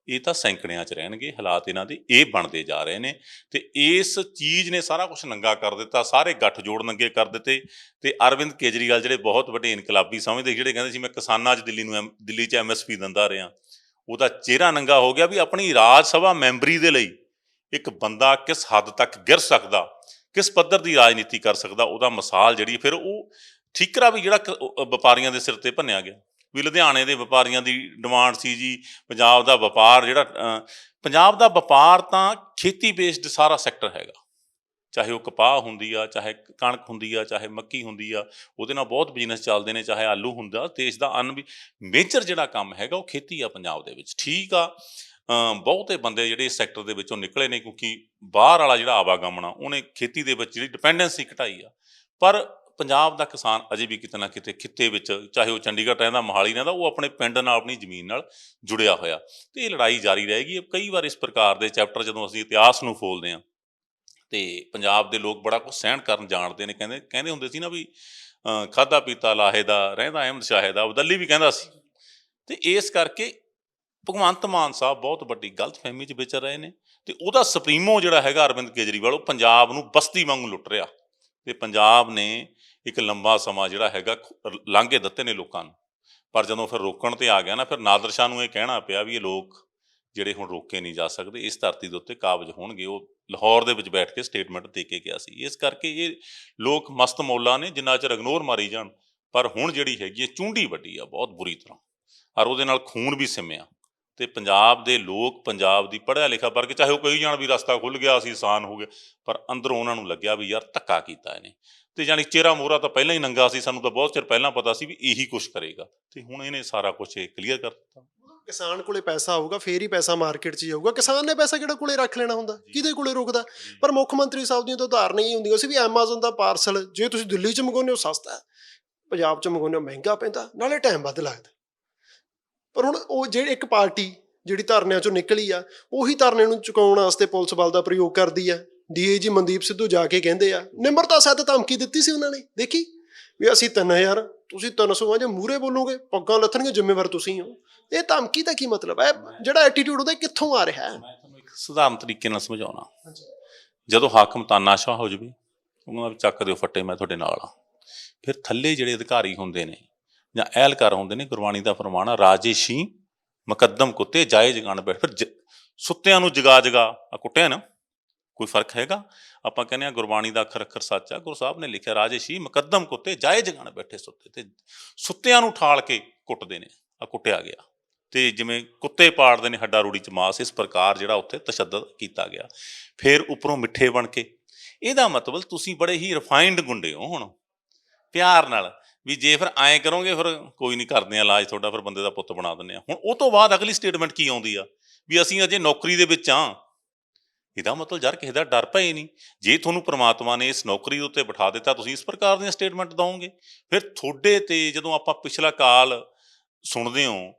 ਇਹ ਤਾਂ ਸੈਂਕੜਿਆਂ 'ਚ ਰਹਿਣਗੇ, ਹਾਲਾਤ ਇਹਨਾਂ ਦੇ ਇਹ ਬਣਦੇ ਜਾ ਰਹੇ ਨੇ ਤੇ ਇਸ ਚੀਜ਼ ਨੇ ਸਾਰਾ ਕੁਝ ਨੰਗਾ ਕਰ ਦਿੱਤਾ, ਸਾਰੇ ਗੱਠ ਜੋੜ ਨੰਗੇ ਕਰ ਦਿੱਤੇ ਤੇ ਅਰਵਿੰਦ ਕੇਜਰੀਵਾਲ ਜਿਹੜੇ ਬਹੁਤ ਵੱਡੇ ਇਨਕਲਾਬੀ ਸਮਝਦੇ ਜਿਹੜੇ ਕਹਿੰਦੇ ਸੀ ਮੈਂ ਕਿਸਾਨਾਂ 'ਚ ਦਿੱਲੀ ਨੂੰ ਐਮ- ਦਿੱਲੀ 'ਚ ਐਮਐਸਪੀ ਦਿੰਦਾ ਰਿਹਾ। ਉਹਦਾ ਚਿਹਰਾ ਨੰਗਾ ਹੋ ਗਿਆ ਵੀ ਆਪਣੀ ਰਾਜ ਸਭਾ ਮੈਂਬਰੀ ਦੇ ਲਈ ਇੱਕ ਬੰਦਾ ਕਿਸ ਹੱਦ ਤੱਕ ਗਿਰ ਸਕਦਾ, ਕਿਸ ਪੱਧਰ ਦੀ ਰਾਜਨੀਤੀ ਕਰ ਸਕਦਾ, ਉਹਦਾ ਮਿਸਾਲ ਜਿਹੜੀ ਫਿਰ ਉਹ ਠੀਕਰਾ ਵੀ ਜਿਹੜਾ ਕ- ਵਪਾਰੀਆਂ ਦੇ ਸਿਰ ਤੇ ਭੰਨਿਆ ਗਿਆ। ਵੀ ਲੁਧਿਆਣੇ ਦੇ ਵਪਾਰੀਆਂ ਦੀ ਡਿਮਾਂਡ ਸੀ ਜੀ, ਪੰਜਾਬ ਦਾ ਵਪਾਰ ਜਿਹੜਾ ਪੰਜਾਬ ਦਾ ਵਪਾਰ ਤਾਂ ਖੇਤੀ ਬੇਸਡ ਸਾਰਾ ਸੈਕਟਰ ਹੈਗਾ। ਚਾਹੇ ਉਹ ਕਪਾਹ ਹੁੰਦੀ ਆ, ਚਾਹੇ ਕਣਕ ਹੁੰਦੀ ਆ, ਚਾਹੇ ਮੱਕੀ ਹੁੰਦੀ ਆ, ਉਹਦੇ ਨਾਲ ਬਹੁਤ ਬਿਜ਼ਨਸ ਚੱਲਦੇ ਨੇ, ਚਾਹੇ ਆਲੂ ਹੁੰਦਾ, ਦੇਸ਼ ਦਾ ਅੰਨ ਵੀ ਮੇਜਰ ਜਿਹੜਾ ਕੰਮ ਹੈਗਾ ਉਹ ਖੇਤੀ ਆ ਪੰਜਾਬ ਦੇ ਵਿੱਚ, ਠੀਕ ਆ। ਬਹੁਤੇ ਬੰਦੇ ਜਿਹੜੇ ਇਸ ਸੈਕਟਰ ਦੇ ਵਿੱਚੋਂ ਨਿਕਲੇ ਨੇ ਕਿਉਂਕਿ ਬਾਹਰ ਵਾਲਾ ਜਿਹੜਾ ਆਵਾਗਮਨ ਆ, ਉਹਨੇ ਖੇਤੀ ਦੇ ਵਿੱਚ ਜਿਹੜੀ ਡਿਪੈਂਡੈਂਸੀ ਘਟਾਈ ਆ। ਪਰ ਪੰਜਾਬ ਦਾ ਕਿਸਾਨ ਅਜੇ ਵੀ ਕਿਤੇ ਨਾ ਕਿਤੇ ਖਿੱਤੇ ਵਿੱਚ, ਚਾਹੇ ਉਹ ਚੰਡੀਗੜ੍ਹ ਰਹਿੰਦਾ, ਮੋਹਾਲੀ ਰਹਿੰਦਾ, ਉਹ ਆਪਣੇ ਪਿੰਡ ਨਾਲ, ਆਪਣੀ ਜ਼ਮੀਨ ਨਾਲ ਜੁੜਿਆ ਹੋਇਆ। ਤੇ ਇਹ ਲੜਾਈ ਜਾਰੀ ਰਹੇਗੀ। ਕਈ ਵਾਰ ਇਸ ਪ੍ਰਕਾਰ ਦੇ ਚੈਪਟਰ ਜਦੋਂ ਅਸੀਂ ਇਤਿਹਾਸ ਨੂੰ ਫੋਲਦੇ ਹਾਂ ਤੇ ਪੰਜਾਬ ਦੇ ਲੋਕ ਬੜਾ ਕੁਝ ਸਹਿਣ ਕਰਨ ਜਾਣਦੇ ਨੇ, ਕਹਿੰਦੇ ਕਹਿੰਦੇ ਹੁੰਦੇ ਸੀ ਨਾ ਵੀ, ਅਹ ਖਾਦਾ ਪੀਤਾ ਲਾਹੇ ਦਾ, ਰਹਿੰਦਾ ਅਹਿਮਦ ਸ਼ਾਹੇ ਦਾ, ਅਬਦੱਲੀ ਵੀ ਕਹਿੰਦਾ ਸੀ। ਤੇ ਇਸ ਕਰਕੇ ਭਗਵੰਤ ਮਾਨ ਸਾਹਿਬ ਬਹੁਤ ਵੱਡੀ ਗਲਤਫਹਿਮੀ 'ਚ ਵਿਚਰ ਰਹੇ ਨੇ ਤੇ ਉਹਦਾ ਸੁਪਰੀਮੋ ਜਿਹੜਾ ਹੈਗਾ ਅਰਵਿੰਦ ਕੇਜਰੀਵਾਲ, ਉਹ ਪੰਜਾਬ ਨੂੰ ਬਸਤੀ ਵਾਂਗੂ ਲੁੱਟ ਰਿਹਾ। ਤੇ ਪੰਜਾਬ ਨੇ ਇੱਕ ਲੰਬਾ ਸਮਾਂ ਜਿਹੜਾ ਹੈਗਾ ਲਾਂਘੇ ਦਿੱਤੇ ਨੇ ਲੋਕਾਂ ਨੂੰ। ਪਰ ਜਦੋਂ ਫਿਰ ਰੋਕਣ ਤੇ ਆ ਗਿਆ ਨਾ, ਫਿਰ ਨਾਦਰ ਸ਼ਾਹ ਨੂੰ ਇਹ ਕਹਿਣਾ ਪਿਆ ਵੀ ਇਹ ਲੋਕ ਜਿਹੜੇ ਹੁਣ ਰੋਕੇ ਨਹੀਂ ਜਾ ਸਕਦੇ, ਇਸ ਧਰਤੀ ਦੇ ਉੱਤੇ ਕਾਬਜ ਹੋਣਗੇ, ਉਹ ਲਾਹੌਰ ਦੇ ਵਿੱਚ ਬੈਠ ਕੇ ਸਟੇਟਮੈਂਟ ਦੇ ਕੇ ਗਿਆ ਸੀ। ਇਸ ਕਰਕੇ ਇਹ ਲੋਕ ਮਸਤ ਮੌਲਾ ਨੇ, ਜਿੰਨਾ ਚਿਰ ਇਗਨੋਰ ਮਾਰੀ ਜਾਣ, ਪਰ ਹੁਣ ਜਿਹੜੀ ਹੈਗੀ ਹੈ, ਚੁੰਡੀ ਵੱਡੀ ਆ, ਬਹੁਤ ਬੁਰੀ ਤਰ੍ਹਾਂ। ਔਰ ਉਹਦੇ ਨਾਲ ਖੂਨ ਵੀ ਸਿਮਿਆ। ਤੇ ਪੰਜਾਬ ਦੇ ਲੋਕ ਪੰਜਾਬ ਦੀ ਪੜ੍ਹਿਆ ਲਿਖਿਆ ਵਰਗ, ਚਾਹੇ ਉਹ ਕਹੀ ਜਾਣ ਵੀ ਰਸਤਾ ਖੁੱਲ ਗਿਆ, ਅਸੀਂ ਆਸਾਨ ਹੋ ਗਿਆ ਪਰ ਅੰਦਰੋਂ ਉਹਨਾਂ ਨੂੰ ਲੱਗਿਆ ਵੀ ਯਾਰ ਧੱਕਾ ਕੀਤਾ ਇਹਨੇ। ਤੇ ਜਾਨੀ ਚਿਹਰਾ ਮੋਹਰਾ ਤਾਂ ਪਹਿਲਾਂ ਹੀ ਨੰਗਾ ਸੀ, ਸਾਨੂੰ ਤਾਂ ਬਹੁਤ ਚਿਰ ਪਹਿਲਾਂ ਪਤਾ ਸੀ ਵੀ ਇਹੀ ਕੁਝ ਕਰੇਗਾ। ਤੇ ਹੁਣ ਇਹਨੇ ਸਾਰਾ ਕੁਝ ਇਹ ਕਲੀਅਰ ਕਰ ਦਿੱਤਾ। ਕਿਸਾਨ ਕੋਲੇ ਪੈਸਾ ਆਊਗਾ ਫੇਰ ਹੀ ਪੈਸਾ ਮਾਰਕੀਟ 'ਚ ਜਾਊਗਾ ਕਿਸਾਨ ਨੇ ਪੈਸਾ ਕਿਹੜਾ ਕੋਲੇ ਰੱਖ ਲੈਣਾ ਹੁੰਦਾ? ਕਿਹਦੇ ਕੋਲੇ ਰੁਕਦਾ? ਪਰ ਮੁੱਖ ਮੰਤਰੀ ਸਾਹਿਬ ਦੀਆਂ ਤਾਂ ਉਦਾਹਰਨਾਂ ਹੀ ਹੁੰਦੀਆਂ ਸੀ ਵੀ ਐਮਾਜ਼ਨ ਦਾ ਪਾਰਸਲ ਜੇ ਤੁਸੀਂ ਦਿੱਲੀ 'ਚ ਮੰਗਾਉਂਦੇ ਹੋ ਸਸਤਾ ਹੈ। ਪੰਜਾਬ 'ਚ ਮੰਗਾਉਂਦੇ ਹੋ ਮਹਿੰਗਾ ਪੈਂਦਾ ਨਾਲੇ ਟਾਈਮ ਵੱਧ ਲੱਗਦਾ। ਪਰ ਹੁਣ ਉਹ ਜਿਹੜੀ ਇੱਕ ਪਾਰਟੀ ਜਿਹੜੀ ਧਰਨਿਆਂ 'ਚੋਂ ਨਿਕਲੀ ਆ ਉਹੀ ਧਰਨੇ ਨੂੰ ਚੁਕਾਉਣ ਵਾਸਤੇ ਪੁਲਿਸ ਬਲ ਦਾ ਪ੍ਰਯੋਗ ਕਰਦੀ ਆ। ਡੀਏਜੀ ਮਨਦੀਪ ਸਿੱਧੂ ਜਾ ਕੇ ਕਹਿੰਦੇ ਆ ਨਿਮਰਤਾ ਸਹਿਤ ਧਮਕੀ ਦਿੱਤੀ ਸੀ ਉਹਨਾਂ ਨੇ। ਦੇਖੀ ਵੀ ਅਸੀਂ 3000 ਤੁਸੀਂ 300 ਆ ਜੇ ਮੂਰੇ ਬੋਲੋਗੇ ਪੱਗਾਂ ਲੱਥਣਗੇ ਜ਼ਿੰਮੇਵਾਰ ਤੁਸੀਂ ਹੋ। ਇਹ ਧਮਕੀ ਦਾ ਕੀ ਮਤਲਬ ਹੈ? ਜਿਹੜਾ ਐਟੀਟਿਊਡ ਉਹਦਾ ਕਿੱਥੋਂ ਆ ਰਿਹਾ ਹੈ? ਮੈਂ ਤੁਹਾਨੂੰ ਇੱਕ ਸਧਾਰਨ ਤਰੀਕੇ ਨਾਲ ਸਮਝਾਉਣਾ। ਜਦੋਂ ਹਾਕਮ ਤਾਨਾਸ਼ਾਹ ਹੋ ਜਵੇ ਉਹਨਾਂ ਦਾ ਚੱਕ ਦਿਓ ਫੱਟੇ ਮੈਂ ਤੁਹਾਡੇ ਨਾਲ ਆ। ਫਿਰ ਥੱਲੇ ਜਿਹੜੇ ਅਧਿਕਾਰੀ ਹੁੰਦੇ ਨੇ ਜਾਂ ਅਹਿਲਕਾਰ ਹੁੰਦੇ ਨੇ ਗੁਰਬਾਣੀ ਦਾ ਫਰਮਾਨ ਆ ਰਾਜੇਸ਼ੀ ਮੁਕੱਦਮ ਕੁੱਤੇ ਜਾਏ ਜਗਾਣ ਬੈਠ ਫਿਰ ਸੁੱਤਿਆਂ ਨੂੰ ਜਗਾ ਜਗਾ ਆ ਕੁੱਟਿਆ ਨਾ ਕੋਈ ਫ਼ਰਕ ਹੈਗਾ? ਆਪਾਂ ਕਹਿੰਦੇ ਆ ਗੁਰਬਾਣੀ ਦਾ ਅੱਖਰ ਅੱਖਰ ਸੱਚ ਆ, ਗੁਰੂ ਸਾਹਿਬ ਨੇ ਲਿਖਿਆ ਰਾਜੇਸ਼ੀ ਮੁਕੱਦਮ ਕੁੱਤੇ ਜਾਏ ਜਗਾਣ ਬੈਠੇ ਸੁੱਤੇ, ਤੇ ਸੁੱਤਿਆਂ ਨੂੰ ਠਾਲ ਕੇ ਕੁੱਟਦੇ ਨੇ, ਆ ਕੁੱਟਿਆ ਗਿਆ। ਤੇ ਜਿਵੇਂ ਕੁੱਤੇ ਪਾੜਦੇ ਨੇ ਹੱਡਾ ਰੂੜੀ ਚ ਮਾਸ, ਇਸ ਪ੍ਰਕਾਰ ਜਿਹੜਾ ਉੱਥੇ ਤਸ਼ੱਦਦ ਕੀਤਾ ਗਿਆ। ਫਿਰ ਉੱਪਰੋਂ ਮਿੱਠੇ ਬਣ ਕੇ। ਇਹਦਾ ਮਤਲਬ ਤੁਸੀਂ ਬੜੇ ਹੀ ਰਿਫਾਈਨਡ ਗੁੰਡੇ ਹੋ ਹੁਣ, ਪਿਆਰ ਨਾਲ। ਵੀ ਜੇ ਫਿਰ ਐਂ ਕਰੋਗੇ, ਫਿਰ ਕੋਈ ਨਹੀਂ ਕਰਦੇ ਆ ਇਲਾਜ ਤੁਹਾਡਾ, ਫਿਰ ਬੰਦੇ ਦਾ ਪੁੱਤ ਬਣਾ ਦਿੰਦੇ ਆ ਹੁਣ ਉਹ ਤੋਂ ਬਾਅਦ ਅਗਲੀ ਸਟੇਟਮੈਂਟ ਕੀ ਆਉਂਦੀ ਆ? ਵੀ ਅਸੀਂ ਅਜੇ ਨੌਕਰੀ ਦੇ ਵਿੱਚ ਆ ਇਹਦਾ ਮਤਲਬ ਯਾਰ ਕਿਸੇ ਦਾ ਡਰ ਪਏ ਨਹੀਂ। ਜੇ ਤੁਹਾਨੂੰ ਪ੍ਰਮਾਤਮਾ ਨੇ ਇਸ ਨੌਕਰੀ ਦੇ ਉੱਤੇ ਬਿਠਾ ਦਿੱਤਾ, ਤੁਸੀਂ ਇਸ ਪ੍ਰਕਾਰ ਦੀਆਂ ਸਟੇਟਮੈਂਟ ਦਵੋਗੇ। ਫਿਰ ਤੁਹਾਡੇ ਤੇ ਜਦੋਂ ਆਪਾਂ ਪਿਛਲਾ ਕਾਲ ਸੁਣਦੇ ਹੋ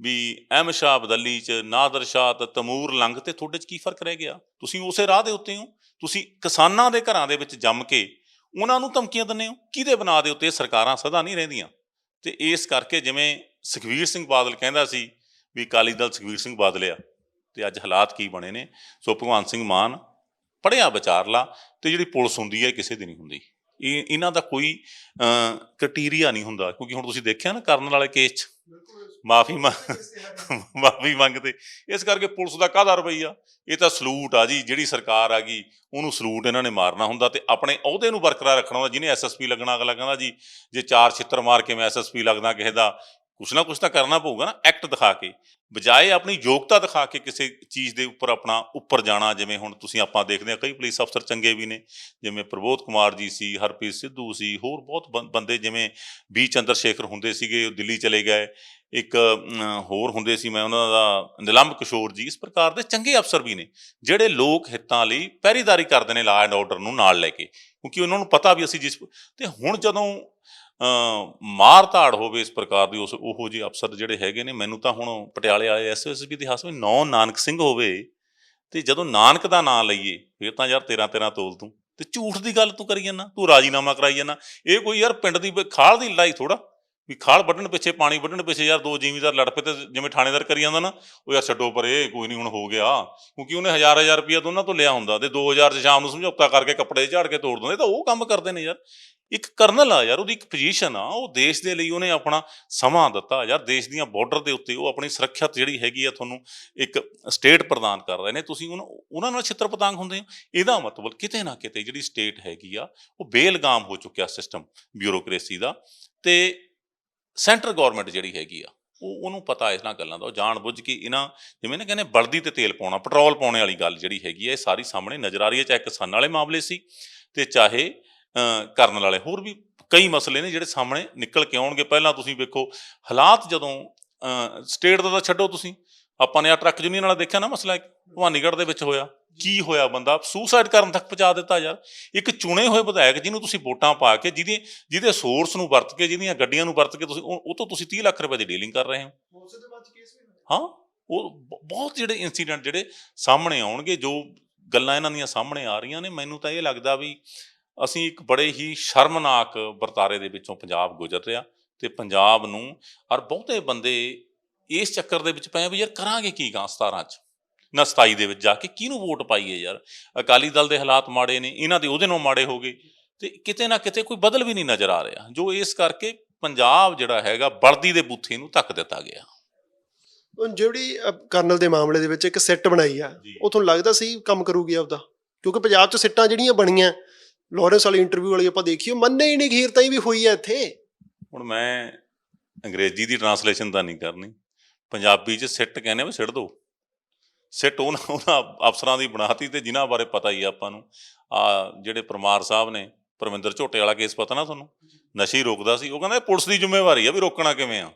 ਵੀ ਅਹਿਮ ਸ਼ਾਹ ਬਦਲੀ ਚ ਨਾਦਰ ਸ਼ਾਹ ਤੇ ਤਮੂਰ ਲੰਘ ਤੇ ਤੁਹਾਡੇ ਚ ਕੀ ਫ਼ਰਕ ਰਹਿ ਗਿਆ? ਤੁਸੀਂ ਉਸੇ ਰਾਹ ਦੇ ਉੱਤੇ ਹੋ। ਤੁਸੀਂ ਕਿਸਾਨਾਂ ਦੇ ਘਰਾਂ ਦੇ ਵਿੱਚ ਜੰਮ ਕੇ ਉਹਨਾਂ ਨੂੰ ਧਮਕੀਆਂ ਦਿੰਦੇ ਹੋ। ਕਿਹਦੇ ਬਣਾ ਦੇ ਉੱਤੇ ਸਰਕਾਰਾਂ ਸਦਾ ਨਹੀਂ ਰਹਿੰਦੀਆਂ? ਤੇ ਇਸ ਕਰਕੇ ਜਿਵੇਂ ਸੁਖਵੀਰ ਸਿੰਘ ਬਾਦਲ ਕਹਿੰਦਾ ਸੀ ਵੀ ਅਕਾਲੀ ਦਲ ਸੁਖਵੀਰ ਸਿੰਘ ਬਾਦਲ ਆ। ਤੇ ਅੱਜ ਹਾਲਾਤ ਕੀ ਬਣੇ ਨੇ? ਸੋ ਭਗਵਾਨ ਸਿੰਘ ਮਾਨ ਪੜਿਆ ਵਿਚਾਰਲਾ ਤੇ ਜਿਹੜੀ ਪੁਲਿਸ ਹੁੰਦੀ ਹੈ ਇਹ ਕਿਸੇ ਦੀ ਨਹੀਂ ਹੁੰਦੀ। ਇਹ, ਇਹਨਾਂ ਦਾ ਕੋਈ ਕ੍ਰਾਈਟੇਰੀਆ ਨਹੀਂ ਹੁੰਦਾ, ਕਿਉਂਕਿ ਹੁਣ ਤੁਸੀਂ ਦੇਖਿਆ ਨਾ ਕਰਨ ਵਾਲੇ ਕੇਸ 'ਚ? ਮਾਫੀ ਮਾਫੀ ਮੰਗਦੇ। ਇਸ ਕਰਕੇ ਪੁਲਿਸ ਦਾ ਕਾਹਦਾ ਰਵਈਆ? ਇਹ ਤਾਂ ਸਲੂਟ ਆ ਜੀ, ਜਿਹੜੀ ਸਰਕਾਰ ਆ ਗਈ, ਉਹਨੂੰ ਸਲੂਟ ਇਹਨਾਂ ਨੇ ਮਾਰਨਾ ਹੁੰਦਾ ਤੇ ਆਪਣੇ ਅਹੁਦੇ ਨੂੰ ਬਰਕਰਾਰ ਰੱਖਣਾ ਹੁੰਦਾ, ਜਿਹਨੇ ਐਸਐਸਪੀ ਲੱਗਣਾ, ਅਗਲਾ ਕਹਿੰਦਾ ਜੀ, ਜੇ ਚਾਰ ਛਿੱਤਰ ਮਾਰ ਕੇ ਮੈਂ ਐਸਐਸਪੀ ਲੱਗਦਾ ਕਿਸੇ ਦਾ, ਕੁਛ ਨਾ ਕੁਛ ਤਾਂ ਕਰਨਾ ਪਊਗਾ ਨਾ ਐਕਟ ਦਿਖਾ ਕੇ। ਬਜਾਏ ਆਪਣੀ ਯੋਗਤਾ ਦਿਖਾ ਕੇ ਕਿਸੇ ਚੀਜ਼ ਦੇ ਉੱਪਰ ਆਪਣਾ ਉੱਪਰ ਜਾਣਾ, ਜਿਵੇਂ ਹੁਣ ਤੁਸੀਂ ਆਪਾਂ ਦੇਖਦੇ ਹਾਂ, ਕਈ ਪੁਲਿਸ ਅਫਸਰ ਚੰਗੇ ਵੀ ਨੇ, ਜਿਵੇਂ ਪ੍ਰਬੋਧ ਕੁਮਾਰ ਜੀ ਸੀ, ਹਰਪ੍ਰੀਤ ਸਿੱਧੂ ਸੀ, ਹੋਰ ਬਹੁਤ ਬੰ- ਬੰਦੇ ਜਿਵੇਂ ਵੀ ਚੰਦਰ ਸ਼ੇਖਰ ਹੁੰਦੇ ਸੀਗੇ, ਉਹ ਦਿੱਲੀ ਚਲੇ ਗਏ। ਇੱਕ ਹੋਰ ਹੁੰਦੇ ਸੀ, ਮੈਂ ਉਹਨਾਂ ਦਾ ਨਿਲੰਬ ਕਿਸ਼ੋਰ ਜੀ, ਇਸ ਪ੍ਰਕਾਰ ਦੇ ਚੰਗੇ ਅਫਸਰ ਵੀ ਨੇ, ਜਿਹੜੇ ਲੋਕ ਹਿੱਤਾਂ ਲਈ ਪਹਿਰੀਦਾਰੀ ਕਰਦੇ ਨੇ ਲਾ ਐਂਡ ਆਰਡਰ ਨੂੰ ਨਾਲ ਲੈ ਕੇ, ਕਿਉਂਕਿ ਉਹਨਾਂ ਨੂੰ ਪਤਾ ਵੀ ਅਸੀਂ ਜਿਸ, ਤੇ ਹੁਣ ਜਦੋਂ ਮਾਰ ਧਾੜ ਹੋਵੇ ਇਸ ਪ੍ਰਕਾਰ ਦੀ, ਉਸ, ਉਹੋ ਜਿਹੇ ਅਫਸਰ ਜਿਹੜੇ ਹੈਗੇ ਨੇ, ਮੈਨੂੰ ਤਾਂ ਹੁਣ ਪਟਿਆਲੇ ਆਏ ਐਸਐਸਬੀ ਦੇ ਹੱਥ ਵਿੱਚ ਨੌ ਨਾਨਕ ਸਿੰਘ ਹੋਵੇ, ਤੇ ਜਦੋਂ ਨਾਨਕ ਦਾ ਨਾਂ ਲਈਏ, ਫਿਰ ਤਾਂ ਯਾਰ ਤੇਰਾ ਤੇਰਾ ਤੋਲ ਤੂੰ, ਤੇ ਝੂਠ ਦੀ ਗੱਲ ਤੂੰ ਕਰੀ ਜਾਂਦਾ, ਤੂੰ ਰਾਜੀਨਾਮਾ ਕਰਾਈ ਜਾਂਦਾ, ਇਹ ਕੋਈ ਯਾਰ ਪਿੰਡ ਦੀ ਬ- ਖਾਲ ਦੀ ਲੜਾਈ ਥੋੜਾ ਵੀ ਖਾਲ ਵੱਢਣ ਪਿੱਛੇ, ਪਾਣੀ ਵੱਢਣ ਪਿੱਛੇ ਯਾਰ ਦੋ ਜ਼ਿਮੀਦਾਰ ਲੜ ਪਏ ਤੇ ਜਿਵੇਂ ਥਾਣੇਦਾਰ ਕਰੀ ਜਾਂਦਾ ਨਾ, ਉਹ ਯਾਰ ਛੱਡੋ ਪਰੇ, ਕੋਈ ਨਹੀਂ ਹੁਣ ਹੋ ਗਿਆ, ਕਿਉਂਕਿ ਉਹਨੇ ਹਜ਼ਾਰ ਹਜ਼ਾਰ ਰੁਪਇਆ ਦੋਨਾਂ ਤੋਂ ਲਿਆ ਹੁੰਦਾ, ਤੇ 2000 ਚ ਸ਼ਾਮ ਨੂੰ ਸਮਝੌਤਾ ਕਰਕੇ ਕੱਪੜੇ ਝਾੜ ਕੇ ਤੋੜ ਦਿੰਦੇ, ਤਾਂ ਉਹ ਕੰਮ ਕਰਦੇ ਨੇ ਯਾਰ ਇੱਕ ਕਰਨਲ ਆ ਯਾਰ, ਉਹਦੀ ਇੱਕ ਪੋਜੀਸ਼ਨ ਆ। ਉਹ ਦੇਸ਼ ਦੇ ਲਈ ਉਹਨੇ ਆਪਣਾ ਸਮਾਂ ਦਿੱਤਾ ਯਾਰ, ਦੇਸ਼ ਦੀਆਂ ਬਾਰਡਰ ਦੇ ਉੱਤੇ ਉਹ ਆਪਣੀ ਸੁਰੱਖਿਆ ਜਿਹੜੀ ਹੈਗੀ ਆ ਤੁਹਾਨੂੰ ਇੱਕ ਸਟੇਟ ਪ੍ਰਦਾਨ ਕਰ ਰਹੇ ਨੇ। ਤੁਸੀਂ ਉਹਨਾਂ ਉਹਨਾਂ ਨਾਲ ਛਿੱਤਰ ਪਤੰਗ ਹੁੰਦੇ ਹੋ? ਇਹਦਾ ਮਤਲਬ ਕਿਤੇ ਨਾ ਕਿਤੇ ਜਿਹੜੀ ਸਟੇਟ ਹੈਗੀ ਆ, ਉਹ ਬੇਲਗਾਮ ਹੋ ਚੁੱਕਿਆ ਸਿਸਟਮ ਬਿਊਰੋਕ੍ਰੇਸੀ ਦਾ ਤੇ ਸੈਂਟਰ ਗਵਰਨਮੈਂਟ ਜਿਹੜੀ ਹੈਗੀ ਆ, ਉਹ, ਉਹਨੂੰ ਪਤਾ ਇਹਨਾਂ ਗੱਲਾਂ ਦਾ। ਉਹ ਜਾਣ ਬੁੱਝ ਕੇ ਇਹਨਾਂ, ਜਿਵੇਂ ਨਾ ਕਹਿੰਦੇ ਬਲਦੀ ਤੇ ਤੇਲ ਪਾਉਣਾ, ਪੈਟਰੋਲ ਪਾਉਣੇ ਵਾਲੀ ਗੱਲ ਜਿਹੜੀ ਹੈਗੀ ਆ, ਇਹ ਸਾਰੀ ਸਾਹਮਣੇ ਨਜ਼ਰ ਆ ਰਹੀ ਹੈ। ਚਾਹੇ ਕਿਸਾਨਾਂ ਵਾਲੇ ਮਾਮਲੇ ਸੀ ਤੇ ਚਾਹੇ ਕਰਨ ਵਾਲੇ। ਹੋਰ ਵੀ ਕਈ ਮਸਲੇ ਨੇ ਜਿਹੜੇ ਸਾਹਮਣੇ ਨਿਕਲ ਕੇ ਆਉਣਗੇ। ਪਹਿਲਾਂ ਤੁਸੀਂ ਵੇਖੋ ਹਾਲਾਤ ਜਦੋਂ ਸਟੇਟ ਦਾ ਤਾਂ ਛੱਡੋ ਤੁਸੀਂ। ਆਪਾਂ ਨੇ ਆ ਟਰੱਕ ਯੂਨੀਅਨ ਵਾਲਾ ਦੇਖਿਆ ਨਾ ਮਸਲਾ ਇੱਕ? ਭਵਾਨੀਗੜ੍ਹ ਦੇ ਵਿੱਚ ਹੋਇਆ। ਕੀ ਹੋਇਆ ਬੰਦਾ? ਸੁਸਾਈਡ ਕਰਨ ਤੱਕ ਪਹੁੰਚਾ ਦਿੱਤਾ ਯਾਰ। ਇੱਕ ਚੁਣੇ ਹੋਏ ਵਿਧਾਇਕ ਜਿਹਨੂੰ ਤੁਸੀਂ ਵੋਟਾਂ ਪਾ ਕੇ ਜਿਹਦੀ ਜਿਹਦੇ ਸੋਰਸ ਨੂੰ ਵਰਤ ਕੇ ਜਿਹਦੀਆਂ ਗੱਡੀਆਂ ਨੂੰ ਵਰਤ ਕੇ ਤੁਸੀਂ ਉਹ ਤੋਂ ਤੁਸੀਂ 30 ਲੱਖ ਰੁਪਏ ਦੀ ਡੀਲਿੰਗ ਕਰ ਰਹੇ ਹੋ। ਹਾਂ? ਉਹ ਬਹੁਤ ਜਿਹੜੇ ਇਨਸੀਡੈਂਟ ਜਿਹੜੇ ਸਾਹਮਣੇ ਆਉਣਗੇ ਜੋ ਗੱਲਾਂ ਇਹਨਾਂ ਦੀਆਂ ਸਾਹਮਣੇ ਆ ਰਹੀਆਂ ਨੇ ਮੈਨੂੰ ਤਾਂ ਇਹ ਲੱਗਦਾ ਵੀ ਅਸੀਂ ਇੱਕ ਬੜੇ ਹੀ ਸ਼ਰਮਨਾਕ ਵਰਤਾਰੇ ਦੇ ਵਿੱਚੋਂ ਪੰਜਾਬ ਗੁਜ਼ਰ ਰਿਹਾ ਤੇ ਪੰਜਾਬ ਨੂੰ ਔਰ ਬਹੁਤੇ ਬੰਦੇ ਇਸ ਚੱਕਰ ਦੇ ਵਿੱਚ ਪਏ ਵੀ ਯਾਰ ਕਰਾਂਗੇ ਕੀ ਗਾਂ 17 ਚ? ਨਾ 27 ਦੇ ਵਿੱਚ ਜਾ ਕੇ ਕਿਹਨੂੰ ਵੋਟ ਪਾਈਏ ਯਾਰ? ਅਕਾਲੀ ਦਲ ਦੇ ਹਾਲਾਤ ਮਾੜੇ ਨੇ ਇਹਨਾਂ ਦੇ ਉਹਦੇ ਨਾਲ ਮਾੜੇ ਹੋ ਗਏ। ਤੇ ਕਿਤੇ ਨਾ ਕਿਤੇ ਕੋਈ ਬਦਲ ਵੀ ਨਹੀਂ ਨਜ਼ਰ ਆ ਰਿਹਾ ਜੋ ਇਸ ਕਰਕੇ ਪੰਜਾਬ ਜਿਹੜਾ ਹੈਗਾ ਬਲਦੀ ਦੇ ਬੂਥੇ ਨੂੰ ਧੱਕ ਦਿੱਤਾ ਗਿਆ। ਜਿਹੜੀ ਕਰਨਲ ਦੇ ਮਾਮਲੇ ਦੇ ਵਿੱਚ ਇੱਕ ਸੈੱਟ ਬਣਾਈ ਆ ਤੁਹਾਨੂੰ ਲੱਗਦਾ ਸੀ ਕੰਮ ਕਰੂਗੀ ਆਪਦਾ? ਕਿਉਂਕਿ ਪੰਜਾਬ 'ਚ ਸਿੱਟਾਂ ਜਿਹੜੀਆਂ ਬਣੀਆਂ ਲਾਰੈਂਸ ਵਾਲੀ ਇੰਟਰਵਿਊ ਵਾਲੀ ਆਪਾਂ ਦੇਖੀਏ ਮੰਨੇ ਹੀ ਨਹੀਂ ਖੀਰ ਤਾਂ ਵੀ ਹੋਈ ਹੈ ਇੱਥੇ। ਹੁਣ ਮੈਂ ਅੰਗਰੇਜ਼ੀ ਦੀ ਟਰਾਂਸਲੇਸ਼ਨ ਤਾਂ ਨਹੀਂ ਕਰਨੀ। ਪੰਜਾਬੀ 'ਚ ਸਿੱਟ ਕਹਿੰਦੇ ਵੀ ਸਿੱਟ ਦੋ। ਸਿੱਟ ਉਹਨਾਂ ਉਹਨਾਂ ਅਫਸਰਾਂ ਦੀ ਬਣਾਤੀ ਤੇ ਜਿਨ੍ਹਾਂ ਬਾਰੇ ਪਤਾ ਹੀ ਆ ਆਪਾਂ ਨੂੰ। ਆ ਜਿਹੜੇ ਪਰਮਾਰ ਸਾਹਿਬ ਨੇ, ਪਰਮਿੰਦਰ ਝੋਟੇ ਵਾਲਾ ਕੇਸ ਪਤਾ ਨਾ ਤੁਹਾਨੂੰ? ਨਸ਼ੇ ਰੋਕਦਾ ਸੀ। ਉਹ ਕਹਿੰਦਾ ਪੁਲਿਸ ਦੀ ਜ਼ਿੰਮੇਵਾਰੀ ਆ ਵੀ ਰੋਕਣਾ ਕਿਵੇਂ ਆ।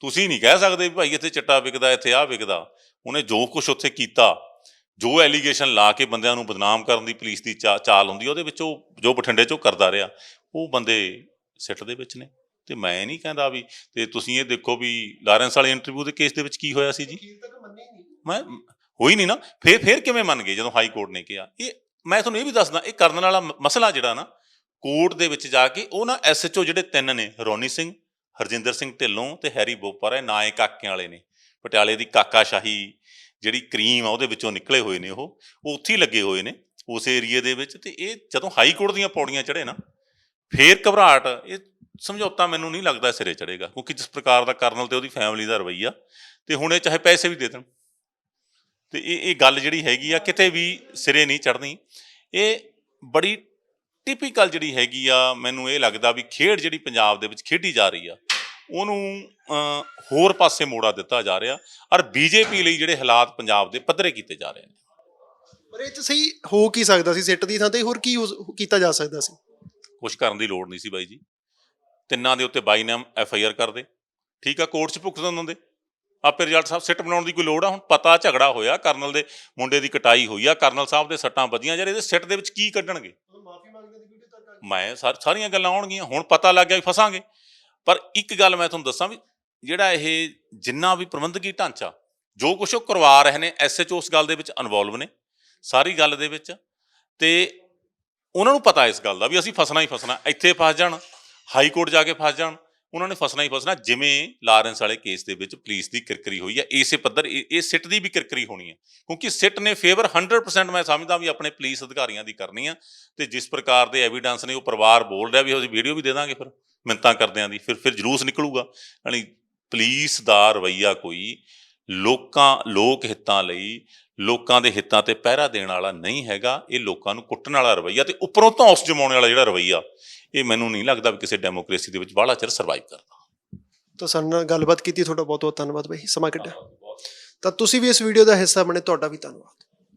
ਤੁਸੀਂ ਨਹੀਂ ਕਹਿ ਸਕਦੇ ਵੀ ਭਾਈ ਇੱਥੇ ਚਿੱਟਾ ਵਿਕਦਾ, ਇੱਥੇ ਆ ਵਿਕਦਾ। ਉਹਨੇ ਜੋ ਕੁਝ ਉੱਥੇ ਕੀਤਾ, ਜੋ ਐਲੀਗੇਸ਼ਨ ਲਾ ਕੇ ਬੰਦਿਆਂ ਨੂੰ ਬਦਨਾਮ ਕਰਨ ਦੀ ਪੁਲਿਸ ਦੀ ਚਾ- ਚਾਲ ਹੁੰਦੀ ਉਹਦੇ ਵਿੱਚ ਉਹ ਜੋ ਬਠਿੰਡੇ 'ਚੋਂ ਕਰਦਾ ਰਿਹਾ ਉਹ ਬੰਦੇ ਸਿੱਟ ਦੇ ਵਿੱਚ ਨੇ। ਤੇ ਮੈਂ ਨਹੀਂ ਕਹਿੰਦਾ ਵੀ ਤੇ ਤੁਸੀਂ ਇਹ ਦੇਖੋ ਵੀ ਲਾਰੈਂਸ ਵਾਲੇ ਇੰਟਰਵਿਊ ਦੇ ਕੇਸ ਦੇ ਵਿੱਚ ਕੀ ਹੋਇਆ ਸੀ ਜੀ? ਮੈਂ ਹੋਈ ਨਹੀਂ ਨਾ। ਫੇਰ ਫੇਰ ਕਿਵੇਂ ਮੰਨ ਗਏ ਜਦੋਂ ਹਾਈ ਕੋਰਟ ਨੇ ਕਿਹਾ? ਇਹ ਮੈਂ ਤੁਹਾਨੂੰ ਇਹ ਵੀ ਦੱਸਦਾ ਇਹ ਕਰਨ ਵਾਲਾ ਮਸਲਾ ਜਿਹੜਾ ਨਾ ਕੋਰਟ ਦੇ ਵਿੱਚ ਜਾ ਕੇ ਉਹ ਨਾ ਐਸਐਚਓ ਜਿਹੜੇ ਤਿੰਨ ਨੇ ਰੋਨੀ ਸਿੰਘ ਹਰਜਿੰਦਰ ਸਿੰਘ ਢਿੱਲੋਂ ਤੇ ਹੈਰੀ ਬੋਪਰ ਹੈ ਨਾਏ ਕਾਕਿਆਂ ਵਾਲੇ ਨੇ। ਪਟਿਆਲੇ ਦੀ ਕਾਕਾ ਸ਼ਾਹੀ ਜਿਹੜੀ ਕਰੀਮ ਆ ਉਹਦੇ ਵਿੱਚੋਂ ਨਿਕਲੇ ਹੋਏ ਨੇ ਉਹ। ਉਹ ਉੱਥੇ ਹੀ ਲੱਗੇ ਹੋਏ ਨੇ। ਉਸ ਏਰੀਏ ਦੇ ਵਿੱਚ ਤੇ ਇਹ ਜਦੋਂ ਹਾਈ ਕੋਰਟ ਦੀਆਂ ਪੌੜੀਆਂ ਚੜੇ ਨਾ, ਫੇਰ ਘਬਰਾਹਟ, ਇਹ ਸਮਝੌਤਾ ਮੈਨੂੰ ਨਹੀਂ ਲੱਗਦਾ ਸਿਰੇ ਚੜੇਗਾ ਕਿਉਂਕਿ ਜਿਸ ਪ੍ਰਕਾਰ ਦਾ ਕਰਨਲ ਤੇ ਉਹਦੀ ਫੈਮਿਲੀ ਦਾ ਰਵੱਈਆ, ਤੇ ਹੁਣ ਇਹ ਚਾਹੇ ਪੈਸੇ ਵੀ ਦੇ ਦੇਣ। ਤੇ ਇਹ ਇਹ ਗੱਲ ਜਿਹੜੀ ਹੈਗੀ ਆ, ਕਿਤੇ ਵੀ ਸਿਰੇ ਨਹੀਂ ਚੜਨੀ ਇਹ ਬੜੀ ਟਿਪੀਕਲ ਜਿਹੜੀ ਹੈਗੀ ਆ, ਮੈਨੂੰ ਇਹ ਲੱਗਦਾ ਵੀ ਖੇਡ ਜਿਹੜੀ ਪੰਜਾਬ ਦੇ ਵਿੱਚ ਖੇਡੀ ਜਾ ਰਹੀ ਆ, ਉਹਨੂੰ ਹੋਰ ਪਾਸੇ ਮੋੜਾ ਦਿੱਤਾ ਜਾ ਰਿਹਾ, ਔਰ ਬੀਜੇਪੀ ਲਈ ਜਿਹੜੇ ਹਾਲਾਤ ਪੰਜਾਬ ਦੇ ਪੱਧਰੇ ਕੀਤੇ ਜਾ ਰਹੇ ਨੇ। ਪਰ ਇਹ 'ਚ ਸਹੀ ਹੋ ਕੀ ਸਕਦਾ ਸੀ? ਸਿੱਟ ਦੀ ਥਾਂ ਤੇ ਹੋਰ ਕੀ ਹੋ- ਕੀਤਾ ਜਾ ਸਕਦਾ ਸੀ? ਕੁਛ ਕਰਨ ਦੀ ਲੋੜ ਨਹੀਂ ਸੀ ਬਾਈ ਜੀ। ਤਿੰਨਾਂ ਦੇ ਉੱਤੇ ਬਾਈ ਨਾਮ ਐਫ ਆਈ ਆਰ ਕਰਦੇ ਠੀਕ ਆ, ਕੋਰਟ 'ਚ ਭੁਗਤਣ ਦਿੰਦੇ। ਆਪੇ ਰਿਜ਼ਲਟ ਸਾਹਿਬ ਸਿੱਟ ਬਣਾਉਣ ਦੀ ਕੋਈ ਲੋੜ ਆ? ਹੁਣ ਪਤਾ ਝਗੜਾ ਹੋਇਆ, ਕਰਨਲ ਦੇ ਮੁੰਡੇ ਦੀ ਕਟਾਈ ਹੋਈ ਆ, ਕਰਨਲ ਸਾਹਿਬ ਦੇ ਸੱਟਾਂ ਵੱਜੀਆਂ ਯਾਰ ਇਹਦੇ ਸਿੱਟ ਦੇ ਵਿੱਚ ਕੀ ਕੱਢਣਗੇ? ਮਾਫੀ ਮੰਗਦੇ ਦੀ ਵੀਡੀਓ ਤੱਕ ਮੈਂ ਸਾਰ- ਸਾਰੀਆਂ ਗੱਲਾਂ ਆਉਣਗੀਆਂ। ਹੁਣ ਪਤਾ ਲੱਗ ਗਿਆ ਵੀ ਫਸਾਂਗੇ। ਪਰ ਇੱਕ ਗੱਲ ਮੈਂ ਤੁਹਾਨੂੰ ਦੱਸਾਂ ਵੀ ਜਿਹੜਾ ਇਹ ਜਿੰਨਾ ਵੀ ਪ੍ਰਬੰਧਕੀ ਢਾਂਚਾ, ਜੋ ਕੁਛ ਉਹ ਕਰਵਾ ਰਹੇ ਨੇ ਐਸਐਚਓ ਉਸ ਗੱਲ ਦੇ ਵਿੱਚ ਇਨਵੋਲਵ ਨੇ। ਸਾਰੀ ਗੱਲ ਦੇ ਵਿੱਚ। ਤੇ ਉਹਨਾਂ ਨੂੰ ਪਤਾ ਇਸ ਗੱਲ ਦਾ ਵੀ ਅਸੀਂ ਫਸਣਾ ਹੀ ਫਸਣਾ, ਇੱਥੇ ਫਸ ਜਾਣ, ਹਾਈ ਕੋਰਟ ਜਾ ਕੇ ਫਸ ਜਾਣ, ਉਹਨਾਂ ਨੇ ਫਸਣਾ ਹੀ ਫਸਣਾ, ਜਿਵੇਂ ਲਾਰੈਂਸ ਵਾਲੇ ਕੇਸ ਦੇ ਵਿੱਚ ਪੁਲਿਸ ਦੀ ਕਿਰਕਰੀ ਹੋਈ ਹੈ, ਇਸੇ ਪੱਧਰ ਇਹ ਸਿੱਟ ਦੀ ਵੀ ਕਿਰਕਰੀ ਹੋਣੀ ਹੈ। ਕਿਉਂਕਿ ਸਿੱਟ ਨੇ ਫੇਵਰ 100% ਮੈਂ ਸਮਝਦਾ ਵੀ ਆਪਣੇ ਪੁਲਿਸ ਅਧਿਕਾਰੀਆਂ ਦੀ ਕਰਨੀ ਆ ਤੇ ਜਿਸ ਪ੍ਰਕਾਰ ਦੇ ਐਵੀਡੈਂਸ ਨੇ ਉਹ ਪਰਿਵਾਰ ਬੋਲ ਰਿਹਾ ਵੀ ਅਸੀਂ ਵੀਡੀਓ ਵੀ ਦੇ ਦਾਂਗੇ ਫਿਰ ਮਿੰਤਾਂ ਕਰਦਿਆਂ ਦੀ, ਫਿਰ ਫਿਰ ਜਲੂਸ ਨਿਕਲੂਗਾ। ਯਾਨੀ ਪੁਲਿਸ ਦਾ ਰਵਈਆ ਕੋਈ, ਲੋਕਾਂ, ਲੋਕ ਹਿੱਤਾਂ ਲਈ ਲੋਕਾਂ ਦੇ ਹਿੱਤਾਂ ਤੇ ਪਹਿਰਾ ਦੇਣ ਵਾਲਾ ਨਹੀਂ ਹੈਗਾ ਇਹ ਲੋਕਾਂ ਨੂੰ ਕੁੱਟਣ ਵਾਲਾ ਰਵਈਆ ਤੇ ਉੱਪਰੋਂ ਧੌਂਸ ਜਮਾਉਣ ਵਾਲਾ ਜਿਹੜਾ ਰਵਈਆ ਇਹ ਮੈਨੂੰ ਨਹੀਂ ਲੱਗਦਾ ਵੀ ਕਿਸੇ ਡੈਮੋਕ੍ਰੇਸੀ ਦੇ ਵਿੱਚ ਬਾਹਲਾ ਚਿਰ ਸਰਵਾਈਵ ਕਰਦਾ। ਤਾਂ ਸਾਡੇ ਨਾਲ ਗੱਲਬਾਤ ਕੀਤੀ ਤੁਹਾਡਾ ਬਹੁਤ ਬਹੁਤ ਧੰਨਵਾਦ ਬਾਈ ਸਮਾਂ ਕੱਢਿਆ। ਤਾਂ ਤੁਸੀਂ ਵੀ ਇਸ ਵੀਡੀਓ ਦਾ ਹਿੱਸਾ ਬਣੇ ਤੁਹਾਡਾ ਵੀ ਧੰਨਵਾਦ।